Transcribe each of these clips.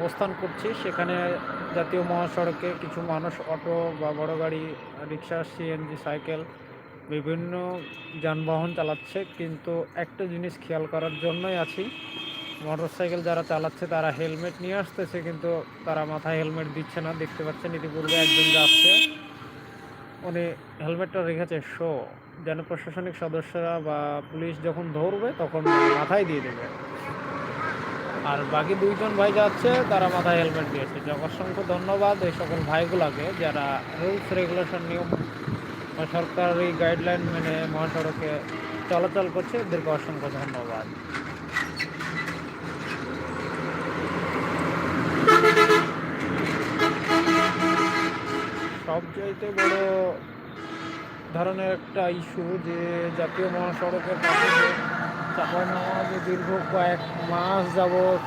অবস্থান করছি। সেখানে জাতীয় মহাসড়কে কিছু মানুষ, অটো বা বড় গাড়ি, রিক্সা, সিএনজি, সাইকেল বিভিন্ন যানবাহন চালাচ্ছে। কিন্তু একটা জিনিস খেয়াল করার জন্যই আছি মোটর সাইকেল যারা চালাচ্ছে তারা হেলমেট নিয়ে আসতেছে, কিন্তু তারা মাথায় হেলমেট দিচ্ছে না। দেখতে পাচ্ছেন, ইতিপূর্বে একজন যাচ্ছে, উনি হেলমেটটা রেখেছে, শো। যেন প্রশাসনিক সদস্যরা বা পুলিশ যখন ধরবে, তখন মাথায় দিয়ে দেবে। আর বাকি দুইজন ভাই যাচ্ছে তারা মাথায় হেলমেট দিয়েছে। যে অসংখ্য ধন্যবাদ এই সকল ভাইগুলোকে যারা রুলস রেগুলেশন নিয়ম সরকারি গাইডলাইন মেনে মহাসড়কে চলাচল করছে, এদেরকে অসংখ্য ধন্যবাদ। সবচাইতে বড় ধরনের একটা ইস্যু যে জাতীয় মহাসড়কের পাশে চাপাইনবাবগঞ্জে দীর্ঘ কয়েক মাস যাবৎ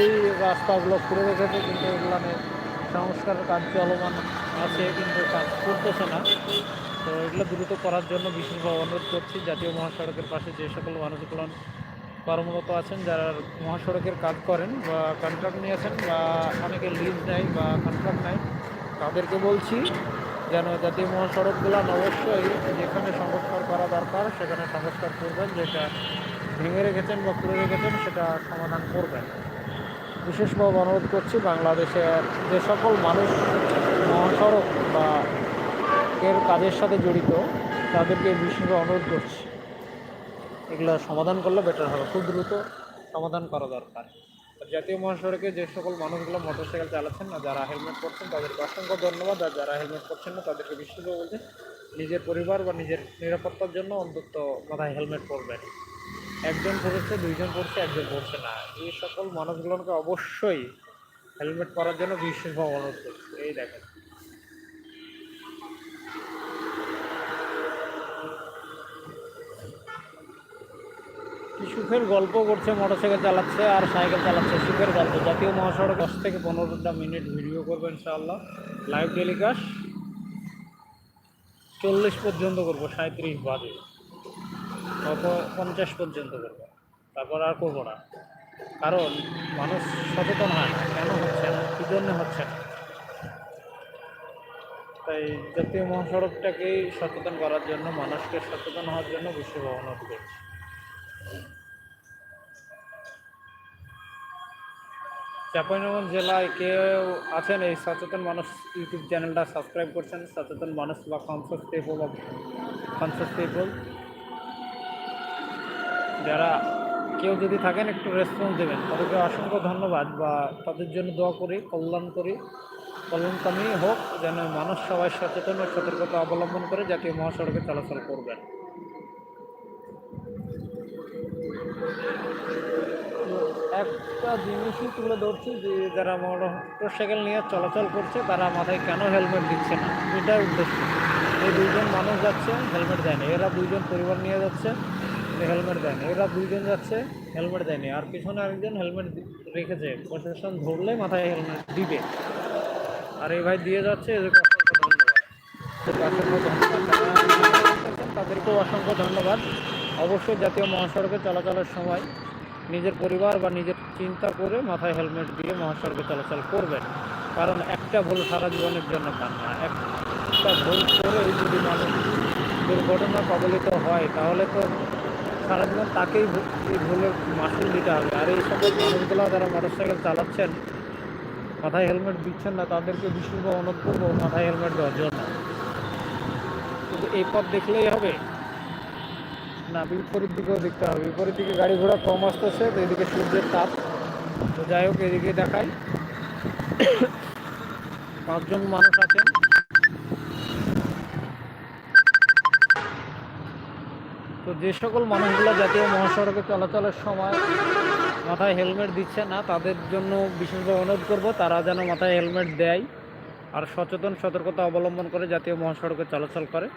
এই রাস্তাগুলো খুলে রেখেছে, কিন্তু এগুলো সংস্কারের কাজ চলমান আছে, কিন্তু কাজ করতেছে না। তো এগুলো দ্রুত করার জন্য বিশেষভাবে অনুরোধ করছি, জাতীয় মহাসড়কের পাশে যে সকল মানুষগুলো কর্মরত আছেন, যারা মহাসড়কের কাজ করেন বা কন্ট্রাক্ট নিয়েছেন বা অনেকে লিজ নেয় বা কন্ট্রাক্ট নেয়, তাদেরকে বলছি যেন জাতীয় মহাসড়কগুলো অবশ্যই যেখানে সংস্কার করা দরকার, সেখানে সংস্কার করবেন, যেটা ভেঙে রেখেছেন বা খুলে রেখেছেন, সেটা সমাধান করবেন। বিশেষভাবে অনুরোধ করছি, বাংলাদেশের যে সকল মানুষ মহাসড়ক বা এর কাজের সাথে জড়িত, তাদেরকে বিশেষভাবে অনুরোধ করছি। এগুলো সমাধান করলে বেটার হবে। খুব দ্রুত সমাধান করা দরকার। জাতীয় মহাসড়কে যে সকল মানুষগুলো মোটরসাইকেল চালাচ্ছেন না, যারা হেলমেট পরছেন, তাদেরকে অসংখ্য ধন্যবাদ। আর যারা হেলমেট পরছেন না, তাদেরকে বিশেষ বলছে, নিজের পরিবার বা নিজের নিরাপত্তার জন্য অন্তত মাথায় হেলমেট পরবেন। একজন পড়েছে দুইজন পড়ছে একজন পড়ছে না। এই সকল মানুষগুলোকে অবশ্যই হেলমেট পরার জন্য বিশেষভাবে অনুরোধ করছে। এই দেখেন। সুখের গল্প করছে, মোটরসাইকেল চালাচ্ছে আর সাইকেল চালাচ্ছে। সুখের গল্প। জাতীয় মহাসড়ক দশ থেকে পনেরোটা মিনিট ভিডিও করব ইনশাআল্লাহ। লাইভ টেলিকাস্ট চল্লিশ পর্যন্ত করব সাঁত্রিশ বাজে। পঞ্চাশ পর্যন্ত করব। তারপর আর করব না। কারণ মানুষ সচেতন হয় না। কেন হচ্ছে না? কী জন্য হচ্ছে না? তাই জাতীয় মহাসড়কটাকেই সচেতন করার জন্য, মানুষকে সচেতন হওয়ার জন্য বিশ্ব করছি। চাঁপাইনবাবগঞ্জ জেলায় কেউ আছেন এই সচেতন মানুষ ইউটিউব চ্যানেলটা সাবস্ক্রাইব করছেন, সচেতন মানুষ বা কনসাস পিপল কনসাস পিপল যারা কেউ যদি থাকেন, একটু রেসপন্স দেবেন। তাদেরকে অসংখ্য ধন্যবাদ বা তাদের জন্য দোয়া করি, কল্যাণ করি। কল্যাণকামী হোক, যেন মানুষ সবাই সচেতন ও সতর্কতা অবলম্বন করে জাতীয় মহাসড়কে চলাচল করবেন। একটা জিনিসই তুলে ধরছি যে যারা মোটরসাইকেল নিয়ে চলাচল করছে, তারা মাথায় কেন হেলমেট দিচ্ছে না? এটাই উদ্দেশ্য। এই দুইজন মানুষ যাচ্ছে হেলমেট দেয়নি। এরা দুইজন পরিবার নিয়ে যাচ্ছে হেলমেট দেয়নি। এরা দুইজন যাচ্ছে হেলমেট দেয়নি। আর পিছনে আরেকজন হেলমেট রেখেছে। প্রশাসন ধরলে মাথায় হেলমেট দিবে। আর এই ভাই দিয়ে যাচ্ছে এদেরকে অসংখ্য ধন্যবাদ। তাদেরকেও অসংখ্য ধন্যবাদ। অবশ্যই জাতীয় মহাসড়কে চলাচলের সময় নিজের পরিবার বা নিজের চিন্তা করে মাথায় হেলমেট দিয়ে মহাসড়কে চলাচল করবেন। কারণ একটা ভুল সারা জীবনের জন্য পান না একটা ভুল করে যদি মানুষ দুর্ঘটনা কবলিত হয়, তাহলে তো সারা জীবন তাকেই এই ভুলের মাসুল দিতে হবে। আর এই সকল মানুষগুলো যারা মোটরসাইকেল চালাচ্ছেন, মাথায় হেলমেট দিচ্ছেন না, তাদেরকে বিশেষভাবে অনুরোধ মাথায় হেলমেট দেওয়ার জন্য। কিন্তু এই পথ দেখলেই হবে। না, বিপরীত দিকেও দেখতে হবে। বিপরীত দিকে গাড়ি ঘোড়া কম আসতেছে, তো এদিকে সূর্যের তাপ। তো যাই হোক, এদিকে দেখাই। পাঁচজন মানুষ আছেন। তো যে সকল মানুষগুলো জাতীয় মহাসড়কে চলাচলের সময় মাথায় হেলমেট দিচ্ছে না, তাদের জন্য বিশেষভাবে অনুরোধ করব, তারা যেন মাথায় হেলমেট দেয়। আর সচেতন, সতর্কতা অবলম্বন করে জাতীয় মহাসড়কে চলাচল করে।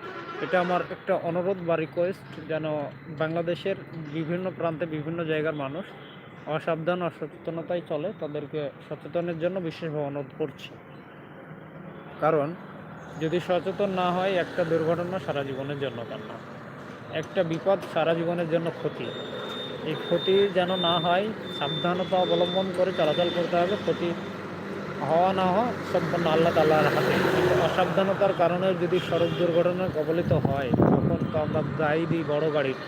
এটা আমার একটা অনুরোধ বা রিকোয়েস্ট যেন বাংলাদেশের বিভিন্ন প্রান্তে বিভিন্ন জায়গার মানুষ অসাবধান, অসচেতনতায় চলে। তাদেরকে সচেতনের জন্য বিশেষভাবে অনুরোধ করছি। কারণ, যদি সচেতন না হয়, একটা দুর্ঘটনা সারা জীবনের জন্য কান্না একটা বিপদ সারা জীবনের জন্য ক্ষতি। এই ক্ষতি যেন না হয়, সাবধানতা অবলম্বন করে চলাচল করতে হবে। ক্ষতি হওয়া না হওয়া সম্পূর্ণ আল্লাহ তাল্লাহর হাতে অসাবধানতার কারণে যদি সড়ক দুর্ঘটনায় কবলিত হয়, তখন তো আমরা দায়ী দিই বড় গাড়ির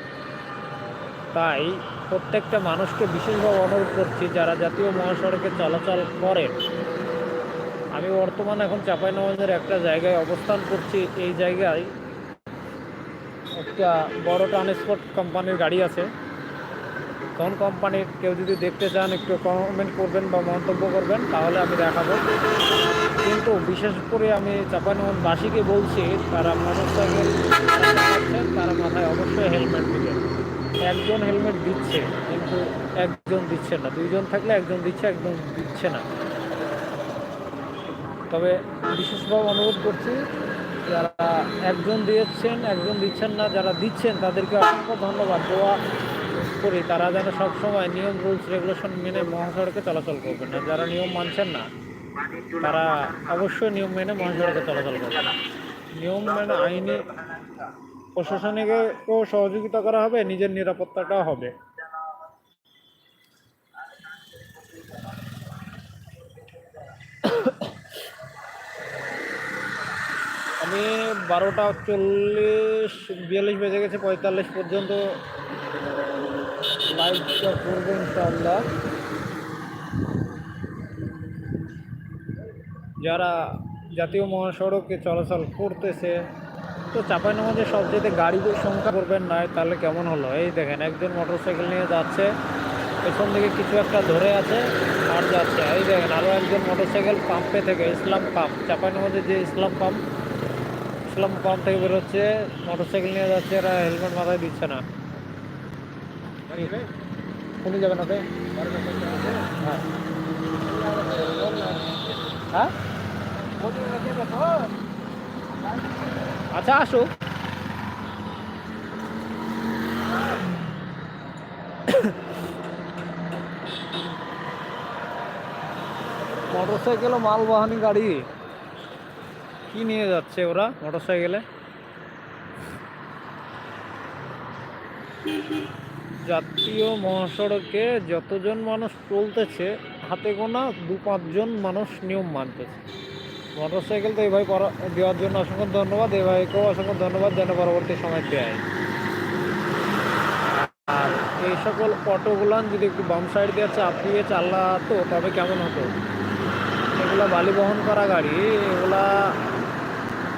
তাই প্রত্যেকটা মানুষকে বিশেষভাবে অনুরোধ করছি, যারা জাতীয় মহাসড়কে চলাচল করে আমি বর্তমানে এখন চাঁপাইনবাবগঞ্জের একটা জায়গায় অবস্থান করছি। এই জায়গায় একটা বড় ট্রান্সপোর্ট কোম্পানির গাড়ি আছে। কোন কোম্পানির কেউ যদি দেখতে চান, একটু কমেন্ট করবেন বা মন্তব্য করবেন, তাহলে আমি দেখাবো। কিন্তু বিশেষ করে আমি চাঁপাইনবাসীকে বলছি, তারা মোটরসাইকেল তারা মাথায় অবশ্যই হেলমেট দিবেন। একজন হেলমেট দিচ্ছে, কিন্তু একজন দিচ্ছে না। দুইজন থাকলে একজন দিচ্ছে একজন দিচ্ছে না। তবে বিশেষভাবে অনুরোধ করছি, যারা একজন দিয়েছেন, একজন দিচ্ছেন না, যারা দিচ্ছেন, তাদেরকে অসংখ্য ধন্যবাদ। দেওয়া করি, তারা যেন সবসময় নিয়ম, রুলস, রেগুলেশন মেনে মহাসড়কে চলাচল করবেন না। যারা নিয়ম মানছেন না, তারা অবশ্যই নিয়ম মেনে মহাসড়কে চলাচল করবেন নিয়ম মেনে আইনে প্রশাসনিকেও সহযোগিতা করা হবে, নিজের নিরাপত্তাটাও হবে। আমি বারোটা চল্লিশ, বিয়াল্লিশ বেজে গেছে, পঁয়তাল্লিশ পর্যন্ত করব যারা জাতীয় মহাসড়কে চলাচল করতেছে, তো চাঁপাইনবাবগঞ্জে সবচেয়ে গাড়িদের সংখ্যা করবেন না, তাহলে কেমন হলো? এই দেখেন, একজন মোটরসাইকেল নিয়ে যাচ্ছে, পেছন দিকে কিছু একটা ধরে আছে, আর যাচ্ছে। এই দেখেন আরও একজন মোটরসাইকেল পাম্পে থেকে, ইসলাম পাম্প, চাঁপাইনবাবগঞ্জে যে ইসলাম পাম্প ইসলাম পাম্প থেকে বেরোচ্ছে মোটরসাইকেল নিয়ে যাচ্ছে, এরা হেলমেট মাথায় দিচ্ছে না। উনি যাবেন ওতে হ্যাঁ আচ্ছা আসুক মোটরসাইকেল ও মালবাহী গাড়ি। কি নিয়ে যাচ্ছে ওরা মোটরসাইকেলে? জাতীয় মহাসড়কে যতজন মানুষ চলতেছে, হাতে গোনা দু পাঁচজন মানুষ নিয়ম মানতেছে। মোটরসাইকেল তো এই ভাই পরা- দেওয়ার জন্য অসংখ্য ধন্যবাদ এই ভাইকেও অসংখ্য ধন্যবাদ যেন পরবর্তী সময় দেয় আর এই সকল অটোগুলান যদি একটু বাম সাইড দিয়ে চাপিয়ে চালাতো, তবে কেমন হতো? এগুলা বালি বহন করা গাড়ি, এগুলা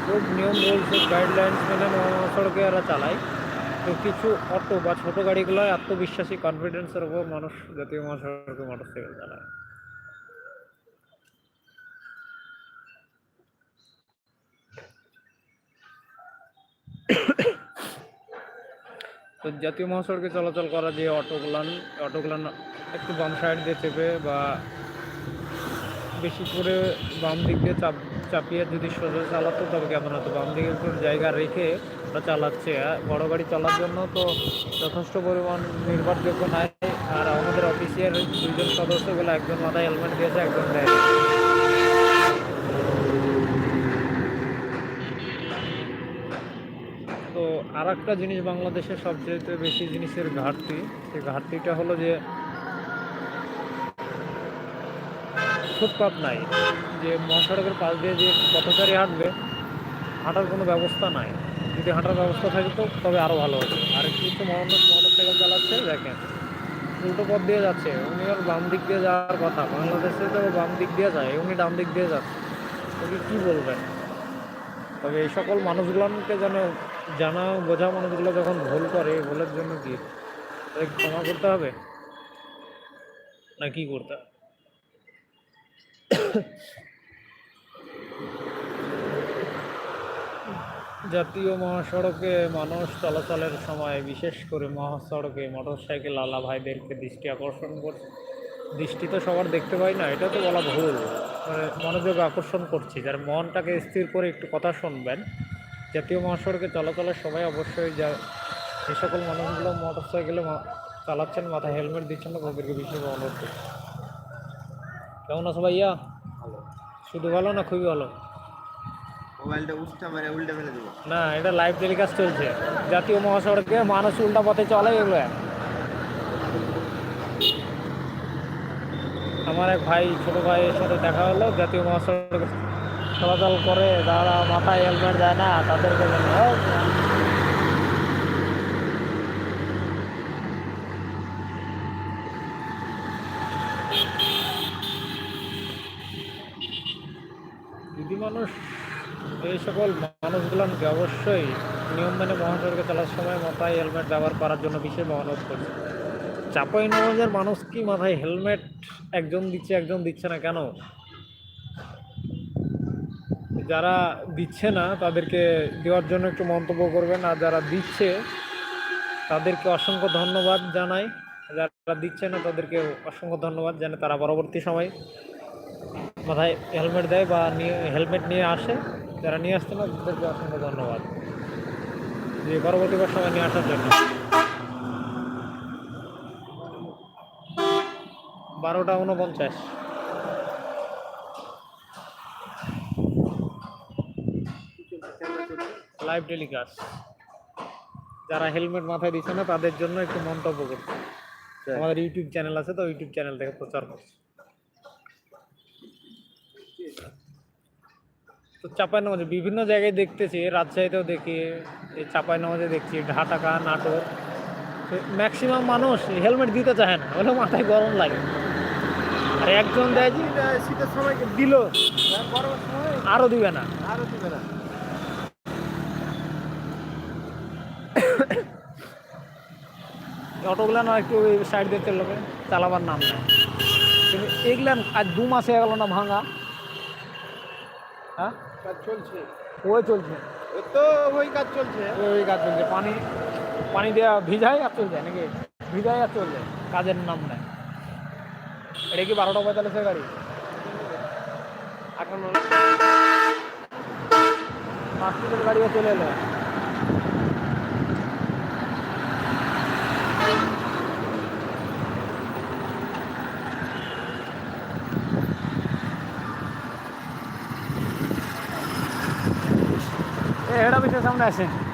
খুব নিয়ম রুলস গাইডলাইন্স মেনে মহাসড়কে এরা চালায়। তো কিছু অটো বা ছোটো গাড়িগুলো আত্মবিশ্বাসী কনফিডেন্সের উপর মানুষ, জাতীয় মহাসড়কে মোটরসাইকেল চালায়। তো জাতীয় মহাসড়কে চলাচল করা যে অটোগুলান অটোগুলান একটু বাম সাইড দিয়ে চেপে বা বেশি করে বাম দিক দিয়ে চাপ চাপিয়ে যদি সোজা চালাতো, তবে কেমন হতো? বাম দিকে একটু জায়গা রেখে ওরা চালাচ্ছে। বড় গাড়ি চলার জন্য তো যথেষ্ট পরিমাণ নির্ভরযোগ্য নাই। আর আমাদের অফিসিয়াল দুইজন সদস্যগুলো একজন মাথায় হেলমেট দিয়েছে, একজন দেয় তো আর একটা জিনিস বাংলাদেশে সবচেয়ে বেশি জিনিসের ঘাটতি, সেই ঘাটতিটা হলো যে ফুটপাত নাই, যে মহাসড়কের পাশ দিয়ে যে পথচারী হাঁটবে, হাঁটার কোনো ব্যবস্থা নাই। যদি হাঁটার ব্যবস্থা থাকতো তবে আরও ভালো হতো আর কিছু মানুষ মোটরসাইকেল চালাচ্ছে, দেখেন, উল্টো পথ দিয়ে যাচ্ছে, উনি আর বাম দিক দিয়ে যাওয়ার কথা। বাংলাদেশে তো বাম দিক দিয়ে যায়, উনি ডান দিক দিয়ে যাচ্ছে। ওকে কী বলবেন? তবে এই সকল মানুষগুলোকে যেন জানা বোঝা মানুষগুলো যখন ভুল করে ভুলের জন্য কি? ক্ষমা করতে হবে? না কি করতে হবে? জাতীয় মহাসড়কে মানুষ চলাচলের সময় বিশেষ করে মহাসড়কে মোটরসাইকেল আলা ভাইদেরকে দৃষ্টি আকর্ষণ করছে দৃষ্টি তো সবার দেখতে পাই না, এটা তো বলা ভুল। মানে মনোযোগ আকর্ষণ করছি, যার মনটাকে স্থির করে একটু কথা শুনবেন। জাতীয় মহাসড়কে চলাচলের সময় অবশ্যই যা যে সকল মানুষগুলো মোটরসাইকেলে চালাচ্ছেন, মাথায় হেলমেট দিচ্ছেন না তাদেরকে বিশেষ অনুরোধ করছি। কেমন আছো ভাইয়া? ভালো। শুধু ভালো না খুবই ভালো? মোবাইলটা উঠতে উল্টে ফেলে দেবো। না এটা লাইভ টেলিকাস্ট চলছে। জাতীয় মহাসড়কে মানুষ উল্টা পথে চলে এগুলো। আমার এক ভাই ছোট ভাইয়ের সাথে দেখা হলো জাতীয় মহাসড়কে চলাচল করে যারা মাথায় হেলমেট দেয় না তাদেরকে মানুষ, এই সকল মানুষগুলোকে অবশ্যই নিয়ম মেনে মহাসড়কে চলার সময় মাথায় হেলমেট ব্যবহার করার জন্য বিশেষ অনুরোধ চাপাই নবাজের মানুষ কি মাথায় হেলমেট একজন দিচ্ছে একজন দিচ্ছে না কেন? যারা দিচ্ছে না, তাদেরকে দেওয়ার জন্য একটু মন্তব্য করবেন। আর যারা দিচ্ছে, তাদেরকে অসংখ্য ধন্যবাদ জানাই। যারা দিচ্ছে না তাদেরকে অসংখ্য ধন্যবাদ জানে তারা পরবর্তী সময়। মাথায় হেলমেট দেয় বা নিয়ে হেলমেট নিয়ে আসে যারা নিয়ে আসছে না তাদেরকে অসংখ্য ধন্যবাদ। যে পরবর্তীবার সময় নিয়ে আসার জন্য। বারোটা উনপঞ্চাশ লাইভ টেলিকাস্ট যারা হেলমেট মাথায় দিচ্ছে না তাদের জন্য একটু মন্তব্য করছে। আমাদের ইউটিউব চ্যানেল আছে তো ইউটিউব চ্যানেল থেকে প্রচার করছে। তো চাপাই নামাজে বিভিন্ন জায়গায় দেখতেছি রাজশাহীতেও দেখি এই চাপাই নামাজে দেখছি ঢাকা নাটক ম্যাক্সিমাম মানুষ হেলমেট দিতে চায় না হলে মাথায় গরম লাগে। আর একজন দেয় যে শীতের সময় দিল আরও দিবে না। আরও দিবে না। অটোগুলো না একটু সাইড দিয়ে চলবে চালাবার নাম নেই। কিন্তু এগুলান আজ দু মাসে গেল না ভাঙা। হ্যাঁ? কাজ চলছে। ওই চলছে। তো ওই কাজ চলছে। ওই কাজ চলছে। পানি পানি দেওয়া ভিজায় আর চলছে নাকি? ভিজায় আর চলছে। কাজের নাম নেয় এটা কি বারোটা পঁয়তাল্লিশের গাড়ি? মিনিটের গাড়িও চলে এলো। versin.